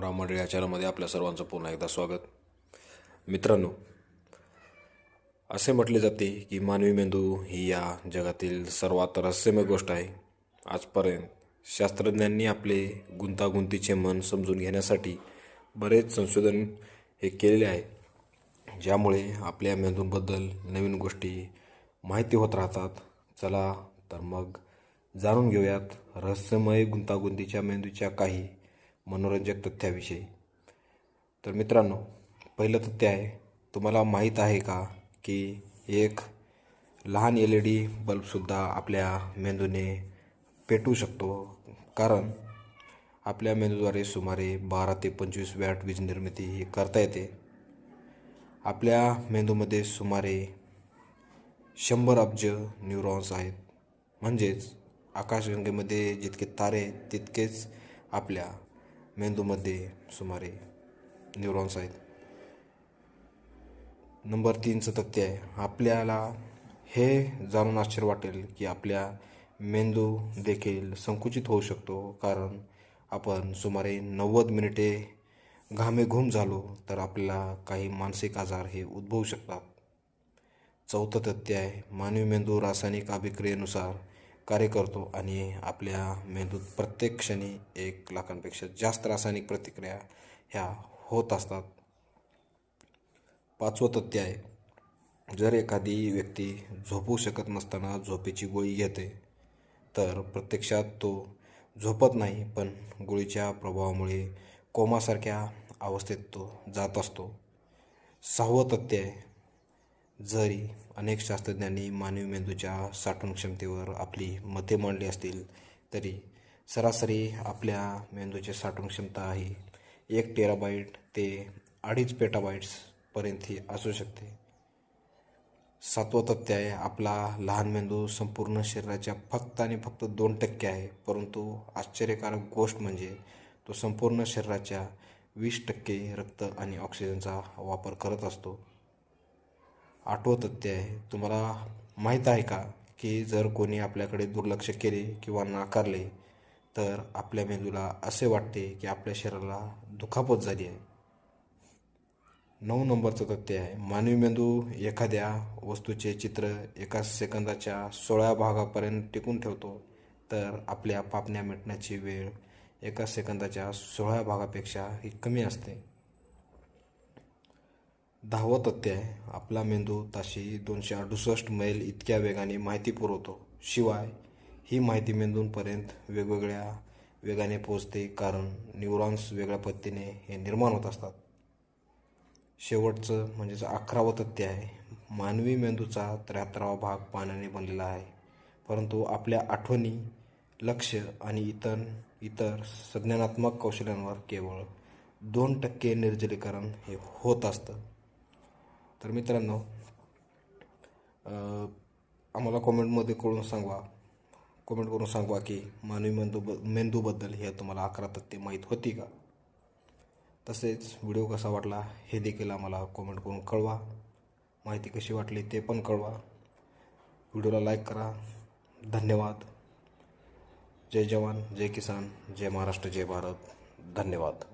राम मंडळी आपल्या सर्वांचं पुन्हा एकदा स्वागत. मित्रांनो असे म्हटले जाते की मानवी मेंदू ही या जगातील सर्वात रहस्यमय गोष्ट आहे. आजपर्यंत शास्त्रज्ञांनी आपले गुंतागुंतीचे मन समजून घेण्यासाठी बरेच संशोधन हे केलेले आहे ज्यामुळे आपल्या मेंदूबद्दल नवीन गोष्टी माहिती होत राहतात. चला तर मग जाणून घेऊयात. रहस्यमय गुंतागुंतीच्या मेंदूच्या काही मनोरंजक तथ्याविषयी. तर मित्रांनो पहिलं तथ्य आहे तुम्हाला माहीत आहे का की एक लहान एल ई डी बल्बसुद्धा आपल्या मेंदूने पेटवू शकतो? कारण आपल्या मेंदूद्वारे सुमारे बारा ते पंचवीस वॅट वीज निर्मिती ही करता येते. आपल्या मेंदूमध्ये सुमारे शंभर अब्ज न्यूरॉन्स आहेत. म्हणजेच आकाशगंगेमध्ये जितके तारे तितकेच आपल्या मेंदूमध्ये सुमारे न्यूरॉन्स आहेत. नंबर तीनचं तथ्य आहे आपल्याला हे जाणून आश्चर्य वाटेल की आपल्या मेंदू देखील संकुचित होऊ शकतो कारण आपण सुमारे नव्वद मिनिटे घामेघूम झालो तर आपल्याला काही मानसिक आजार हे उद्भवू शकतात. चौथं तथ्य आहे मानवी मेंदू रासायनिक अभिक्रियेनुसार कार्य करतो आणि आपल्या मेंदूत प्रत्येक क्षणी एक लाखांपेक्षा जास्त रासायनिक प्रतिक्रिया ह्या होत असतात. पाचवं तथ्य आहे जर एखादी व्यक्ती झोपू शकत नसताना झोपेची गोळी घेते तर प्रत्यक्षात तो झोपत नाही पण गोळीच्या प्रभावामुळे कोमासारख्या अवस्थेत तो जात असतो. सहावं तथ्य आहे जरी अनेक शास्त्रज्ञांनी मानवी मेंदूच्या साठवण क्षमतेवर आपली मते मांडली असतील तरी सरासरी आपल्या मेंदूची साठवण क्षमता ही एक टेराबाईट ते अडीच पेटाबाईट्सपर्यंत ही असू शकते. सातवं तथ्य आहे आपला लहान मेंदू संपूर्ण शरीराच्या फक्त आणि फक्त दोन टक्के आहे परंतु आश्चर्यकारक गोष्ट म्हणजे तो संपूर्ण शरीराच्या वीस टक्के रक्त आणि ऑक्सिजनचा वापर करत असतो. आठवं ते आहे. तुम्हाला माहीत आहे का की जर कोणी आपल्याकडे दुर्लक्ष केले किंवा नाकारले तर आपल्या मेंदूला असे वाटते की आपल्या शरीराला दुखापत झाली आहे. नऊ नंबरचं तथ्य आहे. मानवी मेंदू एखाद्या वस्तूचे चित्र एका सेकंदाच्या सोळा भागापर्यंत टिकून ठेवतो तर आपल्या पापण्या मिटण्याची वेळ एका सेकंदाच्या सोळा भागापेक्षा ही कमी असते. दहावं तथ्य आहे. आपला मेंदू ताशी दोनशे अडुसष्ट मैल इतक्या वेगाने माहिती पुरवतो. शिवाय ही माहिती मेंदूंपर्यंत वेगवेगळ्या वेगाने पोचते कारण न्यूरॉन्स वेगळ्या पद्धतीने हे निर्माण होत असतात. शेवटचं म्हणजेच अकरावं तथ्य आहे. मानवी मेंदूचा त्र्याहत्तरावा भाग पाण्याने बनलेला आहे. परंतु आपल्या आठवणी लक्ष आणि इतर इतर संज्ञानात्मक कौशल्यांवर केवळ दोन टक्के निर्जलीकरण हे होत असतं. तर मित्रांनो आम्हाला कॉमेंटमध्ये कळून सांगवा कॉमेंट करून सांगवा की मानवी मेंदू मेंदूबद्दल हे तुम्हाला अकरा तथ्य माहीत होती का? तसेच व्हिडिओ कसा वाटला हे देखील आम्हाला कॉमेंट करून कळवा. माहिती कशी वाटली ते पण कळवा. व्हिडिओला लाईक करा. धन्यवाद. जय जवान जय किसान जय महाराष्ट्र जय भारत. धन्यवाद.